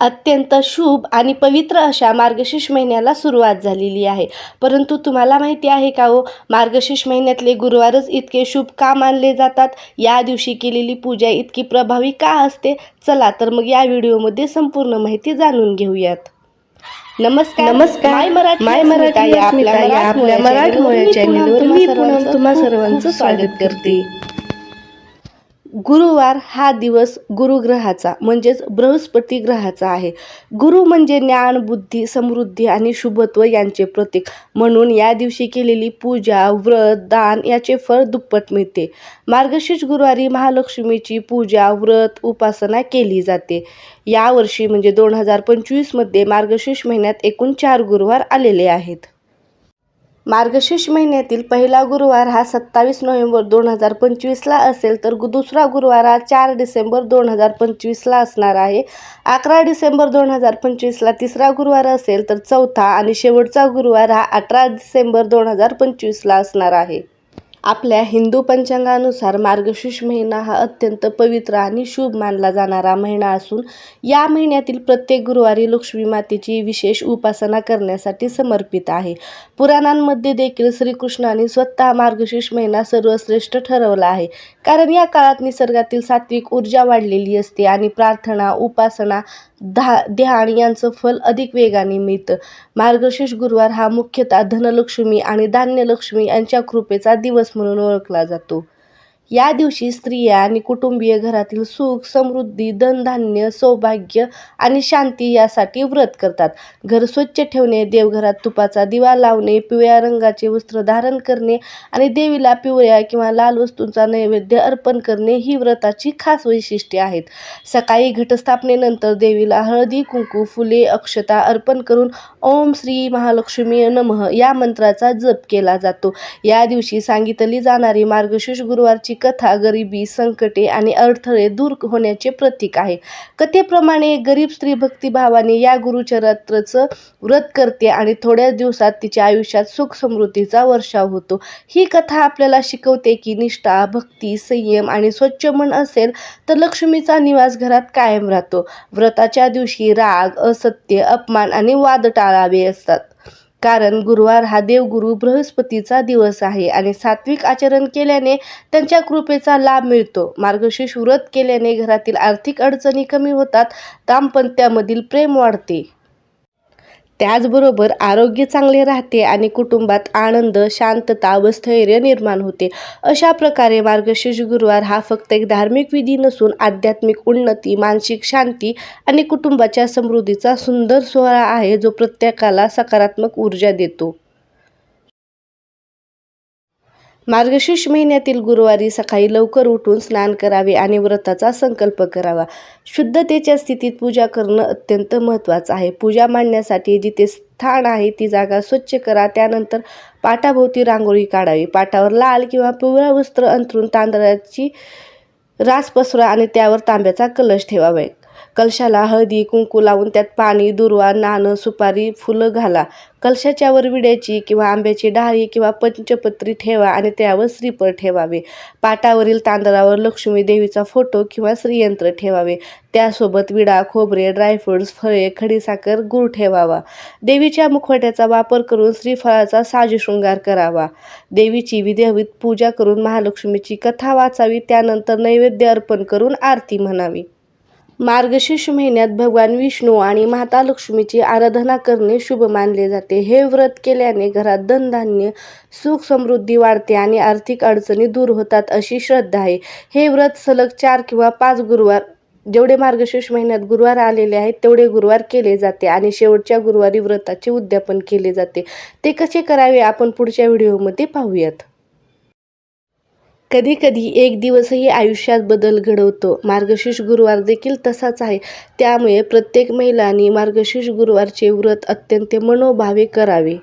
अत्यंत शुभ आणि पवित्र अशा मार्गशीर्ष महिन्याला सुरुवात झालेली आहे. परंतु तुम्हाला माहिती आहे का हो? मार्गशीर्ष महिन्यातले गुरुवारच इतके शुभ का मानले जातात. या दिवशी केलेली पूजा इतकी प्रभावी का असते? चला तर मग या व्हिडिओमध्ये संपूर्ण माहिती जाणून घेऊयात. नमस्कार. नमस्कार. माय मराठी माय मराठी आपल्या मराठमोळ्या चॅनेलवर मी तुम्हा सर्वांचं स्वागत करते. गुरुवार हा दिवस गुरुग्रहाचा म्हणजेच बृहस्पती ग्रहाचा आहे. गुरु म्हणजे ज्ञान बुद्धी समृद्धी आणि शुभत्व यांचे प्रतीक. म्हणून या दिवशी केलेली पूजा व्रत दान याचे फळ दुप्पट मिळते. मार्गशीर्ष गुरुवारी महालक्ष्मीची पूजा व्रत उपासना केली जाते. यावर्षी म्हणजे दोन हजार पंचवीसमध्ये मार्गशीर्ष महिन्यात एकूण चार गुरुवार आलेले आहेत. मार्गशीर्ष महिन्यातील पहिला गुरुवार हा सत्तावीस नोव्हेंबर दोन हजार पंचवीसला असेल तर गु- दुसरा गुरुवार हा चार डिसेंबर दोन हजार पंचवीसला असणार आहे. अकरा डिसेंबर दोन हजार पंचवीसला तिसरा गुरुवार असेल तर चौथा आणि शेवटचा गुरुवार हा अठरा डिसेंबर दोन हजार पंचवीसला असणार आहे. आपल्या हिंदू पंचांगानुसार मार्गशीर्ष महिना हा अत्यंत पवित्र आणि शुभ मानला जाणारा महिना असून या महिन्यातील प्रत्येक गुरुवारी लक्ष्मी मातेची विशेष उपासना करण्यासाठी समर्पित आहे. पुराणांमध्ये देखील श्रीकृष्णाने स्वतः मार्गशीर्ष महिना सर्वश्रेष्ठ ठरवला आहे. कारण या काळात निसर्गातील सात्विक ऊर्जा वाढलेली असते आणि प्रार्थना उपासना धा ध्यान यांचं फल अधिक वेगाने मिळतं. मार्गशीर्ष गुरुवार हा मुख्यतः धनलक्ष्मी आणि धान्यलक्ष्मी यांच्या कृपेचा दिवस म्हणून ओळखला जातो. या दिवशी स्त्रिया आणि कुटुंबीय घरातील सुख समृद्धी धनधान्य सौभाग्य आणि शांती यासाठी व्रत करतात. घर स्वच्छ ठेवणे देवघरात तुपाचा दिवा लावणे पिवळ्या रंगाचे वस्त्र धारण करणे आणि देवीला पिवळ्या किंवा लाल वस्तूंचा नैवेद्य अर्पण करणे ही व्रताची खास वैशिष्ट्ये आहेत. सकाळी घटस्थापनेनंतर देवीला हळदी कुंकू फुले अक्षता अर्पण करून ओम श्री महालक्ष्मी नमः या मंत्राचा जप केला जातो. या दिवशी सांगितली जाणारी मार्गशीर्ष गुरुवारची कथा गरिबी संकटे आणि अडथळे दूर होण्याचे प्रतीक आहे. कथेप्रमाणे गरीब स्त्री भक्तिभावाने या गुरुचरित्राचं व्रत करते आणि थोड्याच दिवसात तिच्या आयुष्यात सुख समृद्धीचा वर्षाव होतो. ही कथा आपल्याला शिकवते की निष्ठा भक्ती संयम आणि स्वच्छ मन असेल तर लक्ष्मीचा निवास घरात कायम राहतो. व्रताच्या दिवशी राग असत्य अपमान आणि वाद टाळावे असतात. कारण गुरुवार हा देवगुरु बृहस्पतीचा दिवस आहे आणि सात्विक आचरण केल्याने त्यांच्या कृपेचा लाभ मिळतो. मार्गशीर्ष व्रत केल्याने घरातील आर्थिक अडचणी कमी होतात दाम्पत्यामधील प्रेम वाढते. त्याचबरोबर आरोग्य चांगले राहते आणि कुटुंबात आनंद शांतता व स्थैर्य निर्माण होते. अशा प्रकारे मार्गशीर्ष गुरुवार हा फक्त एक धार्मिक विधी नसून आध्यात्मिक उन्नती मानसिक शांती आणि कुटुंबाच्या समृद्धीचा सुंदर सोहळा आहे जो प्रत्येकाला सकारात्मक ऊर्जा देतो. मार्गशीर्ष महिन्यातील गुरुवारी सकाळी लवकर उठून स्नान करावे आणि व्रताचा संकल्प करावा. शुद्धतेच्या स्थितीत पूजा करणं अत्यंत महत्त्वाचं आहे. पूजा मांडण्यासाठी जिथे स्थान आहे ती जागा स्वच्छ करा. त्यानंतर पाटाभोवती रांगोळी काढावी. पाटावर लाल किंवा पिवळा वस्त्र अंथरून तांदळाची रास पसरा आणि त्यावर तांब्याचा कलश ठेवावे. कलशाला हळदी कुंकू लावून त्यात पाणी दुर्वा नाणं सुपारी फुलं घाला. कलशाच्या वर विड्याची किंवा आंब्याची डाळी किंवा पंचपत्री ठेवा आणि त्यावर श्रीफळ ठेवावे. पाटावरील तांदळावर लक्ष्मी देवीचा फोटो किंवा श्रीयंत्र ठेवावे. त्यासोबत विडा खोबरे ड्रायफ्रुट्स फळे खडीसाखर गूळ ठेवावा. देवीच्या मुखवट्याचा वापर करून श्रीफळाचा साजशृंगार करावा. देवीची विधिवत पूजा करून महालक्ष्मीची कथा वाचावी. त्यानंतर नैवेद्य अर्पण करून आरती म्हणावी. मार्गशीर्ष महिन्यात भगवान विष्णू आणि माता लक्ष्मीची आराधना करणे शुभ मानले जाते. हे व्रत केल्याने घरात धनधान्य सुख समृद्धी वाढते आणि आर्थिक अडचणी दूर होतात अशी श्रद्धा आहे. हे व्रत सलग चार किंवा पाच गुरुवार जेवढे मार्गशीर्ष महिन्यात गुरुवार आलेले आहेत तेवढे गुरुवार केले जाते आणि शेवटच्या गुरुवारी व्रताचे उद्यापन केले जाते. ते कसे करावे? आपण पुढच्या व्हिडिओमध्ये पाहूयात. कधी कधी एक दिवसही आयुष्यात बदल घडवतो. मार्गशीर्ष गुरुवार देखील तसाच आहे. त्यामुळे प्रत्येक महिलांनी मार्गशीर्ष गुरुवारचे व्रत अत्यंत मनोभावे करावे.